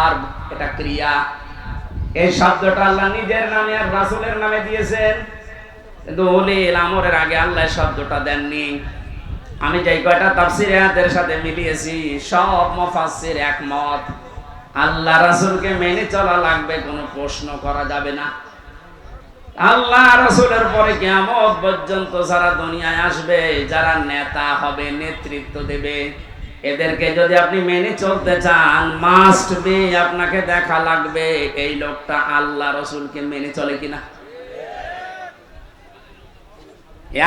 আর এটা ক্রিয়া। এই শব্দটা আল্লাহ নিজের নামে আর রাসূলের নামে দিয়েছেন। কিন্তু ওলিল আমরের আগে আল্লাহ শব্দটা দেননি। আমি যেই কয়টা তাফসির আয়াতের সাথে মিলিয়েছি, সব মুফাসসির একমত। আল্লাহ রাসূলকে মেনে চলা লাগবে, কোনো প্রশ্ন করা যাবে না। আল্লাহ রাসূলের পরে কিয়ামত পর্যন্ত যারা দুনিয়ায় আসবে, যারা নেতা হবে, নেতৃত্ব দেবে এদেরকে যদি আপনি মেনে চলতে চান মাস্ট বি আপনাকে দেখা লাগবে এই লোকটা আল্লাহ রসুলকে মেনে চলে কিনা।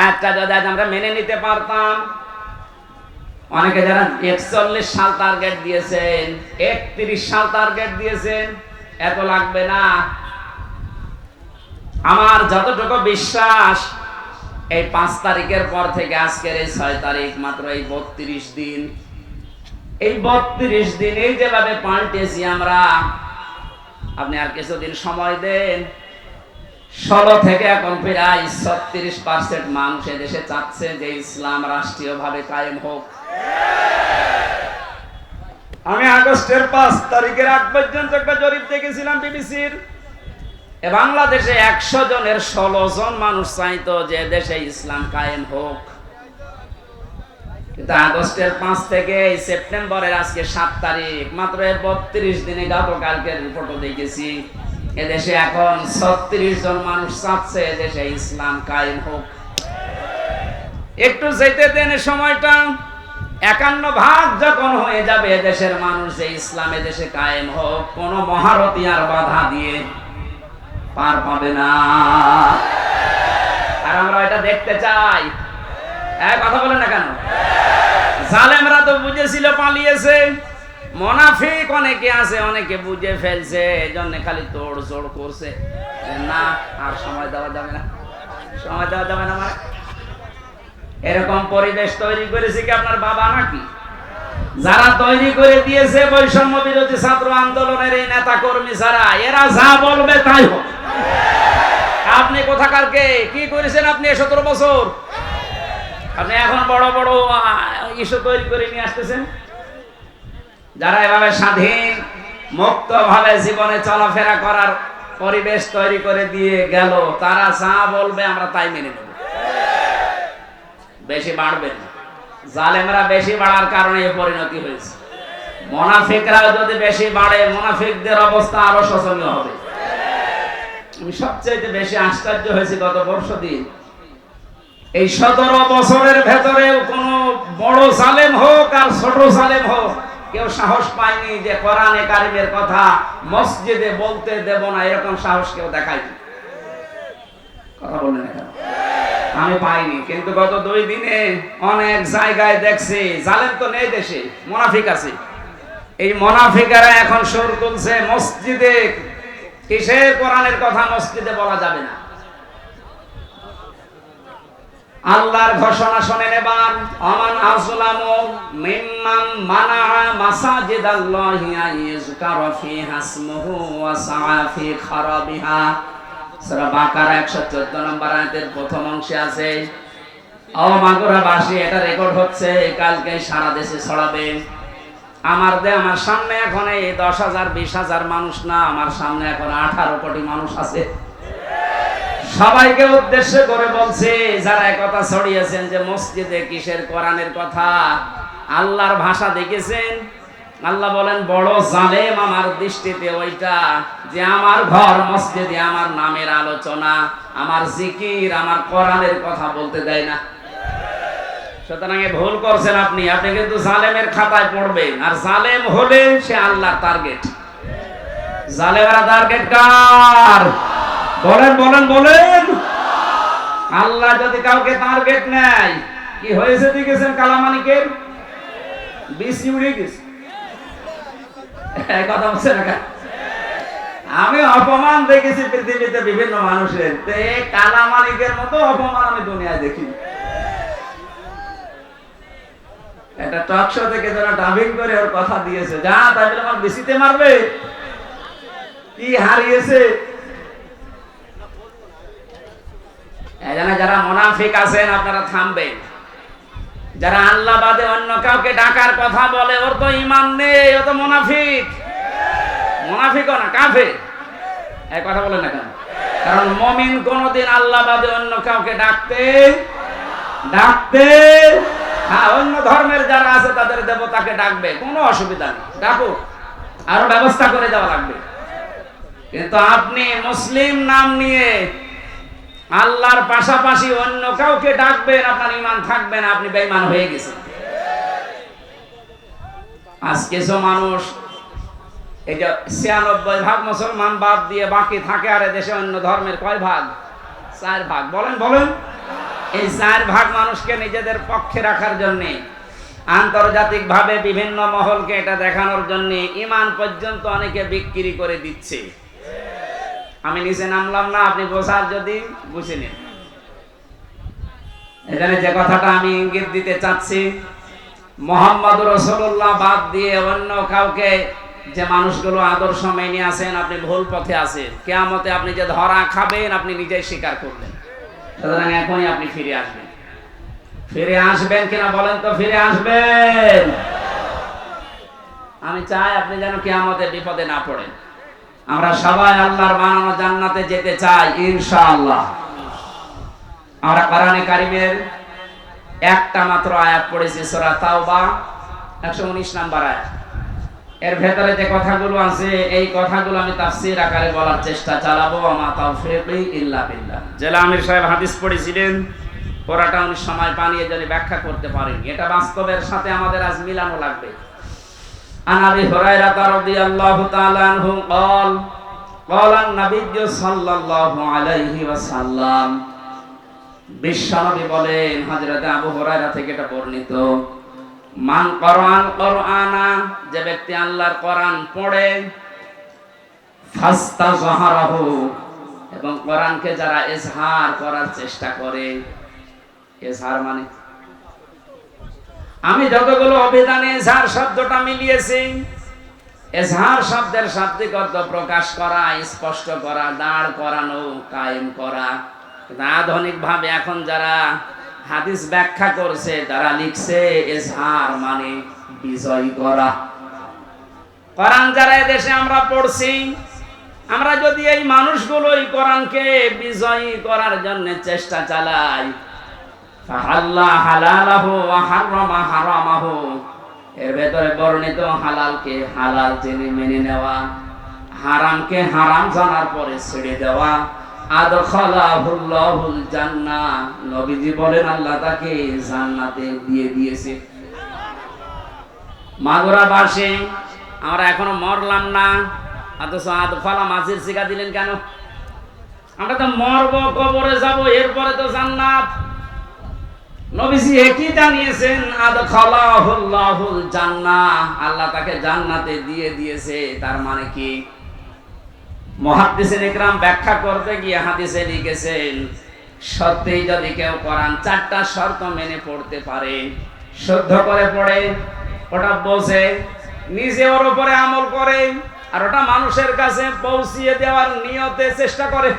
একটা যদি আজ আমরা মেনে নিতে পারতাম, অনেকে যারা একচল্লিশ সাল টার্গেট দিয়েছেন, একত্রিশ সাল টার্গেট দিয়েছেন, এত লাগবে না। আমার যতটুকু বিশ্বাস, এই পাঁচ তারিখের পর থেকে আজকের এই ছয় তারিখ মাত্র এই বত্রিশ দিন এই বত্রিশ দিন যেভাবে পাল্টেছি আমরা, আপনি আর কিছুদিন সময় দেন। ষোলো থেকে এখন প্রায় ছত্রিশ পার্সেন্ট মানুষ দেশে চাচ্ছে যে ইসলাম রাষ্ট্রীয়ভাবে কায়েম হোক। আমি আগস্টের পাঁচ তারিখের আগ পর্যন্ত একটা জরিপ দেখেছিলাম বিবিসির। বাংলাদেশে একশো জনের ষোলো জন মানুষ চাইতো যে দেশে ইসলাম কায়েম হোক। কিন্তু আগস্টের পাঁচ থেকে সেপ্টেম্বরের আজকে সাত তারিখ, মাত্র বত্রিশ দিনে গতকালকের রিপোর্টও দেখেছি। এদেশে এখন ছত্রিশ জন মানুষ চাচ্ছে এদেশে ইসলাম কায়েম হোক। একটু যেতে দেন সময়টা। একান্ন ভাগ যখন হয়ে যাবে এদেশের মানুষ যে ইসলাম এদেশে কায়েম হোক, কোন মহারতী আর বাধা দিয়ে পার পাবে না। আর আমরা এটা দেখতে চাই। হ্যাঁ কথা বলেন না কেন? জালেমরা তো বুঝেছিল পালিয়েছে। মোনাফিক অনেকে আছে, অনেকে বুঝে ফেলছে, এজন্য খালি তোড় জোড় করছে না, আর সময় দেওয়া যাবে না। সময় দেওয়া যাবে না মানে? এরকম পরিবেশ তৈরি করেছে কি আপনার বাবা নাকি? যারা তৈরি করে দিয়েছে বৈষম্য বিরোধী ছাত্র আন্দোলনের এই নেতা কর্মী যারা, এরা যা বলবে তাই হোক। আপনি কোথাকার কে? কি করেছেন আপনি সতেরো বছর? আপনি এখন বড় বড় ইস্যু তৈরি করে নিয়ে আসতেছেন? যারা এভাবে স্বাধীন মুক্ত ভাবে জীবনে চলাফেরা করার পরিবেশ তৈরি করে দিয়ে গেল, তারা যা বলবে আমরা তাই মেনে নেব। বেশি বাড়বেন জালেমরা বেশি বাড়ার কারণে পরিণতি হয়েছে। মোনাফিকরা যদি বেশি বাড়ে, মোনাফিকদের অবস্থা আরও শোচনীয় হবে। আমি সবচেয়ে বেশি আশ্চর্য হয়েছি গত বর্ষ দিন এই সতেরো বছরের ভেতরে কোন বড় সালেম হোক আর ছোট সালেম হোক, কেউ সাহস পায়নি যে কোরআনে কারিমের কথা মসজিদে বলতে দেব না, এরকম সাহস কেউ দেখায়নি। কথা বলেন আমি পাইনি, কিন্তু গত দুই দিনে অনেক জায়গায় দেখছি, জালেম তো নেই দেশে, মোনাফিক আছে। এই মোনাফিকেরা এখন সুর তুলছে, মসজিদে কিসের কোরআনের কথা মসজিদে বলা যাবে না। আল্লাহর ঘোষণা শোনেন এবার আমান আসলামু মিম্মান মানা মাসাজিদ আল্লাহি আইয়ুযকারা ফিহা ইসমুহু ওয়া সাআ ফি খারাবিহা। সূরা বাকারা 114 নম্বর আয়াতের প্রথম অংশে আছে, ও মাগুরা বাসী, এটা রেকর্ড হচ্ছে কালকে সারা দেশে ছড়াবে। আমার দে, আমার সামনে এখন এই দশ হাজার, বিশ হাজার মানুষ না, আমার সামনে এখন আঠারো কোটি মানুষ আছে। সবাইকে উদ্দেশ্য করে বলছে, যারা কথা ছড়িয়েছেন যে মসজিদে কিসের কোরআনের কথা, আল্লাহর ভাষা দেখেছেন? আল্লাহ বলেন, বড় জালেম আমার দৃষ্টিতে ওইটা যে আমার ঘর মসজিদে আমার নামের আলোচনা, আমার জিকির, আমার কোরআনের কথা বলতে দেয় না। সুতরাং ভুল করছেন আপনি আপনি কিন্তু জালেমের খাতায় পড়বেন, আর জালেম হলে সে আল্লাহর টার্গেট জালেমেরা টার্গেট কার? বলেন বলেন বলেন। আল্লাহ যদি কাউকে টার্গেট নেয়, কি হয়েছে দেখেছেন কালামানিকের? বিসি উড়ে গেছে। কথা বলছে না আমি অপমান দেখেছি পৃথিবীতে বিভিন্ন মানুষের। তে মতো অপমান আমি দুনিয়ায় দেখি একটা টক শো থেকে যারা ডাবিং করে ওর কথা দিয়েছে, যা তাই বলে আমার বেশিতে মারবে। কি হারিয়েছে? এখানে যারা মোনাফিক আছেন, আপনারা থামবেন। যারা আল্লাহ বাদে অন্য কাউকে ডাকার কথা বলে, ওর তো ইমান নেই, ও তো মোনাফিক। মোনাফিকও না কাফে এই কথা বলেন না কেন? কারণ মমিন কোনদিন আল্লাহ বাদে অন্য কাউকে ডাকতে ডাকতে হ্যাঁ অন্য ধর্মের যারা আছে, তাদের দেবতাকে ডাকবে। কোনো অসুবিধা নেই, ডাকুক। আরও ব্যবস্থা করে দেওয়া লাগবে। কিন্তু আপনি মুসলিম নাম নিয়ে আল্লাহর পাশাপাশি অন্য কাউকে ডাকবেন, আপনার ইমান থাকবে না, আপনি বেঈমান হয়ে গেছেন। আজ কিছু মানুষ, এই যে ছিয়ানব্বই ভাগ মুসলমান বাদ দিয়ে বাকি থাকে, আর দেশে অন্য ধর্মের কয় ভাগ? চার ভাগ। বলেন বলেন। এই চার ভাগ মানুষকে নিজেদের পক্ষে রাখার জন্যে আন্তর্জাতিক ভাবে বিভিন্ন মহলকে এটা দেখানোর জন্য ইমান পর্যন্ত অনেকে বিক্রি করে দিচ্ছে। আমি নিচে নামলাম না, আপনি বোঝার যদি বুঝে নিন। এখানে যে কথাটা আমি ইঙ্গিত দিতে চাচ্ছি মোহাম্মদ রসুল্লাহ বাদ দিয়ে অন্য কাউকে যে মানুষগুলো আদর্শ মেনে আছেন, আপনি ভুল পথে আছেন। কেয়ামতে আপনি যে ধরা খাবেন, আপনি নিজেই স্বীকার করবেন। সুতরাং এখনই আপনি ফিরে আসবেন। ফিরে আসবেন কিনা বলেন তো, ফিরে আসবেন। আমি চাই আপনি যেন কেয়ামতে বিপদে না পড়েন। আমরা সবাই আল্লাহর বানানো জান্নাতে যেতে চাই, ইনশাআল্লাহ। আমরা কোরআনে কারিমের একটা মাত্র আয়াত পড়েছি, সূরা তাওবা 119 নাম্বার আয়াত। এর ভেতরে যে কথাগুলো আছে, এই কথাগুলো আমি তাফসীর আকারে বলার চেষ্টা চালাবো আমা তাওফীকি ইল্লা বিল্লাহ। জেলা আমির সাহেব হাদিস পড়েছিলেন, পড়াটা উনি সময় পানিয়ে যদি ব্যাখ্যা করতে পারেন। এটা বাস্তবের সাথে আমাদের আজ মিলানো লাগবে। عن ابي هريره رضي الله تعالى عنه قال قال النبي صلى الله عليه وسلم বিশ্বনবী বলেন হযরত আবু হুরায়রা থেকে এটা বর্ণিত মান কোরআন কোরআনা যে ব্যক্তি আল্লাহর কোরআন পড়ে ফাস্তা জাহারাহু এবং কোরআনকে যারা ইজহার করার চেষ্টা করে ইজহার মানে আমি যতগুলো অভিধানে এজহার শব্দটা মিলিয়েছি, এজহার শব্দের শাব্দিক অর্থ প্রকাশ করা, স্পষ্ট করা, দাঁড় করানো, কায়েম করা। আধুনিক ভাবে এখন যারা হাদিস ব্যাখ্যা করছে, তারা লিখছে এজহার মানে বিজয় করা। কোরআন যারা দেশে আমরা পড়ছি, আমরা যদি এই মানুষগুলো এই কোরআনকে বিজয়ী করার জন্য চেষ্টা চালাই ফাহাল্লা হালালাহু ওয়া হারামা হারামাহু। এর বর্ণিত হালালকে হালাল জেনে মেনে নেওয়া, হারামকে হারাম জানার পরে ছেড়ে দেওয়া, আদখালাহুল্লাহুল জান্নাহ। নবীজি বলেন, আল্লাহ তাকে জান্নাতে দিয়ে দিয়েছে। মাগুরা বাসে আমরা এখনও মরলাম না, অথচ আদখালা মাছের শিকা দিলেন কেন? আমরা তো মরবো, কবরে যাব, এরপরে তো জান্নাত। নবীজি একই জানিয়েছেন, আদখালাহুল্লাহুল জান্নাহ। আল্লাহ তাকে জান্নাতে দিয়ে দিয়েছে, তার মানে কি? মহাদ্দিসিন ইকরাম ব্যাখ্যা করতে গিয়ে হাদিসে লিখেছেন সত্যি যদি কেউ কোরআন চারটা শর্ত মেনে পড়তে পারে, শুদ্ধ করে পড়ে, ওটা বোঝে নিজে ওর উপরে আমল করে, আর ওটা মানুষের কাছে পৌঁছিয়ে দেওয়ার নিয়তে চেষ্টা করে।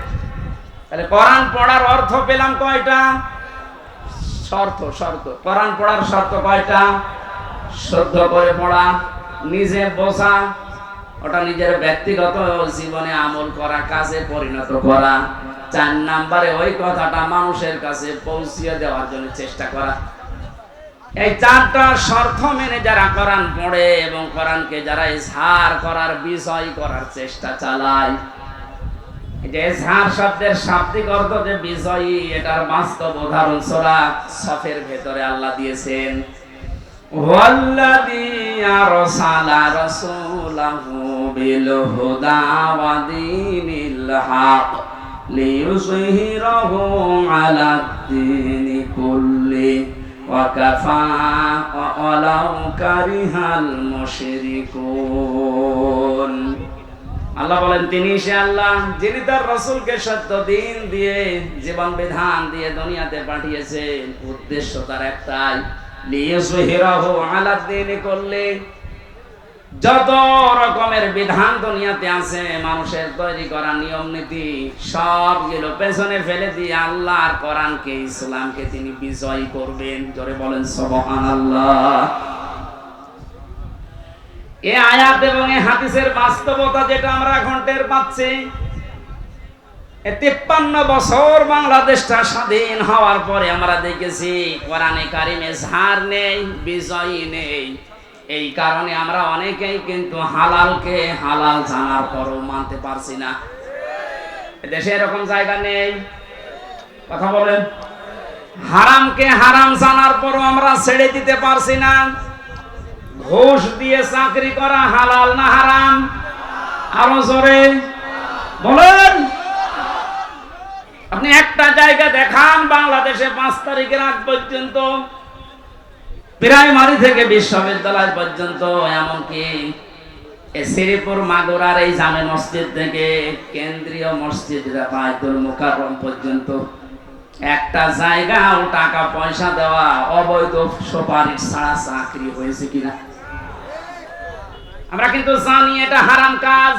তাহলে কোরআন পড়ার অর্থ পেলাম কয়টা? শর্ত শর্ত। কোরআন পড়ার শর্ত কয়টা? শুদ্ধ করে পড়া, নিজে ওটা নিজের ব্যক্তিগত জীবনে আমল করা, কাজে পরিণত করা, চার নাম্বারে ওই কথাটা মানুষের কাছে পৌঁছিয়ে দেওয়ার জন্য চেষ্টা করা। এই চারটা শর্ত মেনে যারা কোরআন পড়ে এবং কোরআনকে যারা ইজহার করার বিষয় করার চেষ্টা চালায় যে ইজহার শব্দের শাব্দিক অর্থ যে বিজয়ী এটার বাস্তব উদাহরণ সূরা সফের ভেতরে আল্লাহ দিয়েছেন والذي أرسل رسوله بالهدى ودين الحق ليظهره على الدين كله وكفى ولو كره المشركون আল্লাহ বলেন, তিনি সে আল্লাহ যিনি তার রসুলকে সত্য দিন দিয়ে, জীবন বিধান দিয়ে দুনিয়াতে পাঠিয়েছেন। উদ্দেশ্য তার একটাই করলে যত রকমের বিধান দুনিয়াতে আছে, মানুষের তৈরি করা নিয়ম নীতি, সবগুলো পেছনে ফেলে দিয়ে আল্লাহর কোরআনকে, ইসলামকে তিনি বিজয় করবেন। জোরে বলেন সবহান আল্লাহ এ আয়াত এবং এ হাদিসের বাস্তবতা যেটা আমরা এখন টের পাচ্ছি, এ তিপ্পান্ন বছর বাংলাদেশটা স্বাধীন হওয়ার পরে আমরা দেখেছি, কোরআনে কারিমে ঝাড় নেই, বিজয়ী নেই। এই কারণে আমরা অনেকেই কিন্তু হালালকে হালাল জানার পরও মানতে পারছি না। দেশে এরকম জায়গা নেই। কথা বলেন। হারামকে হারাম জানার পরও আমরা ছেড়ে দিতে পারছি না। ঘুষ দিয়ে চাকরি করা হালাল না হারাম? আরও জোরে। বলেন। আপনি একটা জায়গা দেখান, বাংলাদেশে পাঁচ তারিখের আগ পর্যন্ত, প্রাইমারি থেকে বিশ্ববিদ্যালয় পর্যন্ত, এমনকি শ্রীপুর মাগুরার এই জামে মসজিদ থেকে কেন্দ্রীয় মসজিদ পর্যন্ত। একটা জায়গাও টাকা পয়সা দেওয়া অবৈধ সুপারিশ ছাড়া চাকরি হয়েছে কিনা? আমরা কিন্তু জানি এটা হারাম কাজ।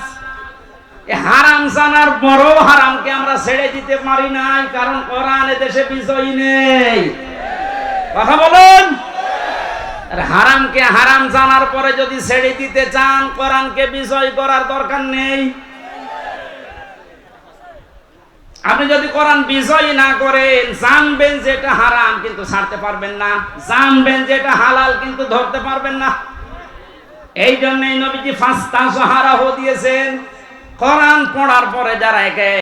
হারাম জানার পরও হারামকে আমরা ছেড়ে দিতে পারি নাই, কারণ কোরআন দেশে বিজয়ী নেই। কথা বলুন? হারামকে হারাম জানার পরে যদি ছেড়ে দিতে চান, কোরআনকে বিজয় করার দরকার নেই। আপনি যদি কোরআন বিজয় না করেন, জানবেন যে এটা হারাম কিন্তু ছাড়তে পারবেন না। জানবেন যে এটা হালাল কিন্তু ধরতে পারবেন না। এই জন্যই নবীজি ফাস্তা হারাহ দিয়েছেন। কোরআন পড়ার পরে যারা একে